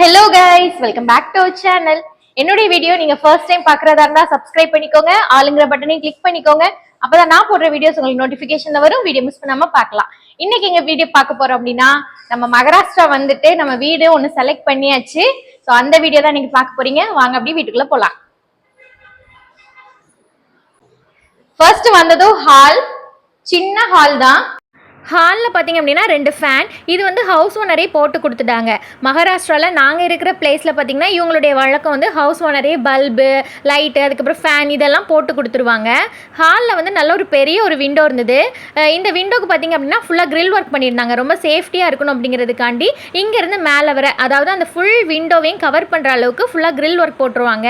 Hello guys welcome back to channel என்னுடைய video நீங்க first time பாக்குறதா இருந்தா சப்ஸ்கிரைப் பண்ணிக்கோங்க. ஆளுங்கிற பட்டனையும் கிளிக் பண்ணிக்கோங்க. அப்பதான் நான் போடுற வீடியோஸ் உங்களுக்கு நோட்டிபிகேஷன்ல வரும். வீடியோ மிஸ் பண்ணாம பார்க்கலாம். இன்னைக்கு எங்க வீடியோ பார்க்க போறோம் அப்படின்னா நம்ம மகாராஷ்டிரா வந்துட்டு நம்ம வீடு ஒன்னு செலக்ட் பண்ணியாச்சு. ஸோ அந்த வீடியோ தான் நீங்க பார்க்க போறீங்க. வாங்க அப்படியே வீட்டுக்குள்ள போலாம். ஃபர்ஸ்ட் வந்ததும் ஹால் சின்ன ஹால் தான். ஹாலில் பார்த்தீங்க அப்படின்னா ரெண்டு ஃபேன் இது வந்து ஹவுஸ் ஓனரே போட்டு கொடுத்துட்டாங்க. மகாராஷ்டிராவில் நாங்கள் இருக்கிற பிளேஸில் பார்த்திங்கன்னா இவங்களுடைய வழக்கம் வந்து ஹவுஸ் ஓனரே பல்பு லைட்டு அதுக்கப்புறம் ஃபேன் இதெல்லாம் போட்டு கொடுத்துருவாங்க. ஹாலில் வந்து நல்ல ஒரு பெரிய ஒரு விண்டோ இருந்தது. இந்த விண்டோக்கு பார்த்தீங்க அப்படின்னா ஃபுல்லாக க்ரில் ஒர்க் பண்ணியிருந்தாங்க. ரொம்ப சேஃப்டியாக இருக்கணும் அப்படிங்கிறதுக்காண்டி இங்கேருந்து மேலே வர அதாவது அந்த ஃபுல் விண்டோவையும் கவர் பண்ணுற அளவுக்கு ஃபுல்லாக க்ரில் ஒர்க் போட்டுருவாங்க.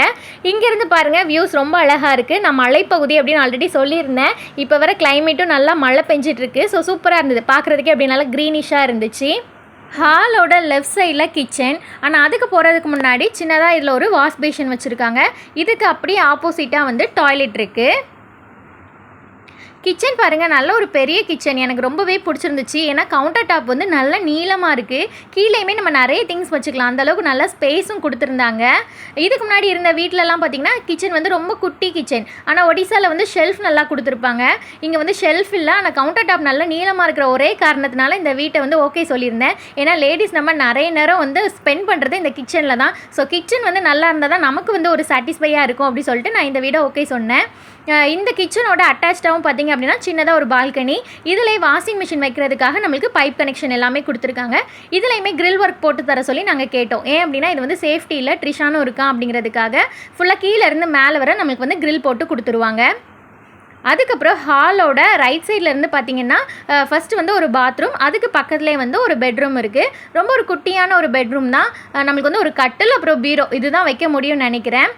இங்கேருந்து பாருங்கள் வியூஸ் ரொம்ப அழகாக இருக்குது நான் மலைப்பகுதி அப்படின்னு ஆல்ரெடி சொல்லியிருந்தேன். இப்போ வர கிளைமேட்டும் நல்லா மழை பெஞ்சிட்ருக்கு ஸோ சூப்பராக இருந்தது. பார்க்குறதுக்கே அப்படி நல்லா க்ரீனிஷாக இருந்துச்சு. ஹாலோட லெஃப்ட் சைடில் கிச்சன் ஆனால் அதுக்கு போகிறதுக்கு முன்னாடி சின்னதாக இதில் ஒரு வாஷ் பேஷன் வச்சுருக்காங்க. இதுக்கு அப்படியே ஆப்போசிட்டாக வந்து டாய்லெட் இருக்குது கிச்சன் பாருங்கள் நல்ல ஒரு பெரிய கிச்சன். எனக்கு ரொம்பவே பிடிச்சிருந்துச்சு. ஏன்னா கவுண்டர் டாப் வந்து நல்ல நீளமாக இருக்குது கீழேயுமே நம்ம நிறைய திங்ஸ் வச்சுக்கலாம். அந்த அளவுக்கு நல்ல ஸ்பேஸும் கொடுத்துருந்தாங்க. இதுக்கு முன்னாடி இருந்த வீட்டிலலாம் பார்த்தீங்கன்னா கிச்சன் வந்து ரொம்ப குட்டி கிச்சன் ஆனால் ஒடிசாவில் வந்து ஷெல்ஃப் நல்லா கொடுத்துருப்பாங்க. இங்கே வந்து ஷெல்ஃப் இல்லை. ஆனால் கவுண்டர் டாப் நல்ல நீளமாக இருக்கிற ஒரே காரணத்தினால இந்த வீட்டை வந்து ஓகே சொல்லியிருந்தேன். ஏன்னா லேடிஸ் நம்ம நிறைய நேரம் வந்து ஸ்பெண்ட் பண்ணுறது இந்த கிச்சனில் தான். ஸோ கிச்சன் வந்து நல்லா இருந்தால் தான் நமக்கு வந்து ஒரு சாட்டிஸ்ஃபையாக இருக்கும் அப்படி சொல்லிட்டு நான் இந்த வீடை ஓகே சொன்னேன். இந்த கிச்சனோட அட்டாச்சாகவும் பார்த்தீங்க அப்படின்னா சின்னதாக ஒரு பால்கனி. இதில் வாஷிங் மிஷின் வைக்கிறதுக்காக நம்மளுக்கு பைப் கனெக்ஷன் எல்லாமே கொடுத்துருக்காங்க. இதுலையுமே கிரில் ஒர்க் போட்டு தர சொல்லி நாங்கள் கேட்டோம். ஏன் அப்படின்னா இது வந்து சேஃப்டி இல்லை ட்ரிஷானும் இருக்கா அப்படிங்கிறதுக்காக. ஃபுல்லாக கீழே இருந்து மேலே வர நம்மளுக்கு வந்து கிரில் போட்டு கொடுத்துருவாங்க. அதுக்கப்புறம் ஹாலோட ரைட் சைட்லேருந்து இருந்து பார்த்தீங்கன்னா ஃபஸ்ட்டு வந்து ஒரு பாத்ரூம் அதுக்கு பக்கத்துலேயே வந்து ஒரு பெட்ரூம் இருக்குது ரொம்ப ஒரு குட்டியான ஒரு பெட்ரூம் தான். நம்மளுக்கு வந்து ஒரு கட்டில் அப்புறம் பீரோ இதுதான் வைக்க முடியும்னு நினைக்கிறேன்.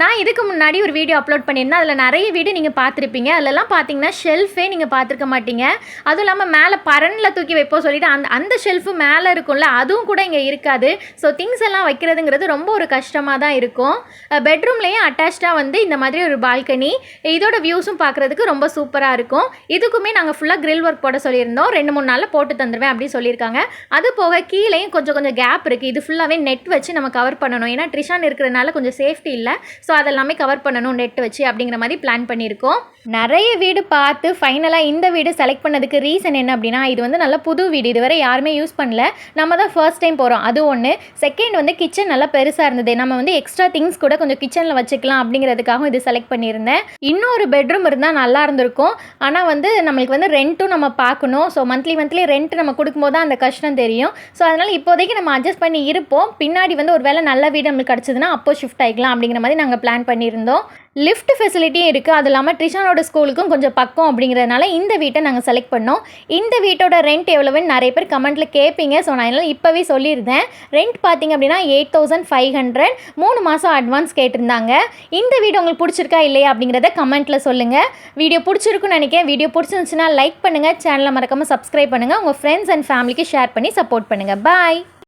நான் இதுக்கு முன்னாடி ஒரு வீடியோ அப்லோட் பண்ணியிருந்தேன். அதில் நிறைய வீடு நீங்கள் பார்த்துருப்பீங்க. அதிலலாம் பார்த்தீங்கன்னா ஷெல்ஃபே நீங்கள் பார்த்துருக்க மாட்டீங்க. அதுவும் இல்லாமல் மேலே பரனில் தூக்கி வைப்போம் சொல்லிட்டு அந்த அந்த ஷெல்ஃபு மேலே இருக்கும்ல அதுவும் கூட இங்கே இருக்காது. ஸோ திங்ஸ் எல்லாம் வைக்கிறதுங்கிறது ரொம்ப ஒரு கஷ்டமாக தான் இருக்கும். பெட்ரூம்லேயும் அட்டாச்சாக வந்து இந்த மாதிரி ஒரு பால்கனி இதோட வியூஸும் பார்க்குறதுக்கு ரொம்ப சூப்பராக இருக்கும். இதுக்குமே நாங்கள் ஃபுல்லாக கிரில் ஒர்க் போட சொல்லியிருந்தோம். ரெண்டு மூணு நாளில் போட்டு தந்துடுவேன் அப்படின்னு சொல்லியிருக்காங்க. அது போக கீழேயும் கொஞ்சம் கொஞ்சம் கேப் இருக்குது இது ஃபுல்லாகவே நெட் வச்சு நம்ம கவர் பண்ணணும். ஏன்னா ட்ரிஷான் இருக்கிறதுனால கொஞ்சம் சேஃப்டி இல்லை. ஸோ ஸோ அதெல்லாமே கவர் பண்ணணும் நெட் வச்சு அப்படிங்கிற மாதிரி பிளான் பண்ணியிருக்கோம். நிறைய வீடு பார்த்து ஃபைனலாக இந்த வீடு செலக்ட் பண்ணதுக்கு ரீசன் என்ன அப்படின்னா இது வந்து நல்ல புது வீடு. இதுவரை யாருமே யூஸ் பண்ணல. நம்ம தான் ஃபர்ஸ்ட் டைம் போகிறோம் அது ஒன்று செகண்ட் வந்து கிச்சன் நல்லா பெருசாக இருந்தது. நம்ம வந்து எக்ஸ்ட்ரா திங்ஸ் கூட கொஞ்சம் கிச்சனில் வச்சுக்கலாம் அப்படிங்கிறதுக்காகவும் இது செலக்ட் பண்ணியிருந்தேன். இன்னொரு பெட்ரூம் இருந்தால் நல்லா இருந்திருக்கும். ஆனால் வந்து நம்மளுக்கு வந்து ரெண்ட்டும் நம்ம பார்க்கணும். ஸோ மந்த்லி மந்த்லி ரெண்ட் நம்ம கொடுக்கும்போது தான் அந்த கஷ்டம் தெரியும். ஸோ அதனால் இப்போதைக்கு நம்ம அட்ஜஸ்ட் பண்ணி இருப்போம். பின்னாடி வந்து ஒரு வேளை நல்ல வீடு நம்மளுக்கு கிடச்சதுன்னா அப்போ ஷிஃப்ட் ஆகிக்கலாம் அப்படிங்கிற மாதிரி நாங்கள் பிளான் பண்ணியிருந்தோம். லிஃப்ட் ஃபெசிலிட்டியும் இருக்குது அது இல்லாமல் ட்ரிஷானோட ஸ்கூலுக்கும் கொஞ்சம் பக்கம் அப்படிங்கிறதுனால இந்த வீட்டை நாங்கள் செலக்ட் பண்ணோம். இந்த வீட்டோட ரெண்ட் எவ்வளோன்னு நிறைய பேர் கமெண்ட்டில் கேட்பீங்க. ஸோ நான் எல்லாம் இப்போவே சொல்லியிருந்தேன். ரெண்ட் பார்த்தீங்க அப்படின்னா எயிட் தௌசண்ட் ஃபைவ் ஹண்ட்ரட் மூணு மாதம் அட்வான்ஸ் கேட்டிருந்தாங்க. இந்த வீடு உங்களுக்கு பிடிச்சிருக்கா இல்லையா அப்படிங்கிறத கமெண்ட்டில் சொல்லுங்கள் வீடியோ பிடிச்சிருக்குன்னு நினைக்கிறேன். வீடியோ பிடிச்சிருந்துச்சுன்னா லைக் பண்ணுங்கள் சேனலை மறக்காமல் சப்ஸ்கிரைப் பண்ணுங்கள் உங்கள் ஃப்ரெண்ட்ஸ் அண்ட் ஃபேமிலிக்கு ஷேர் பண்ணி சப்போர்ட் பண்ணுங்கள் பாய்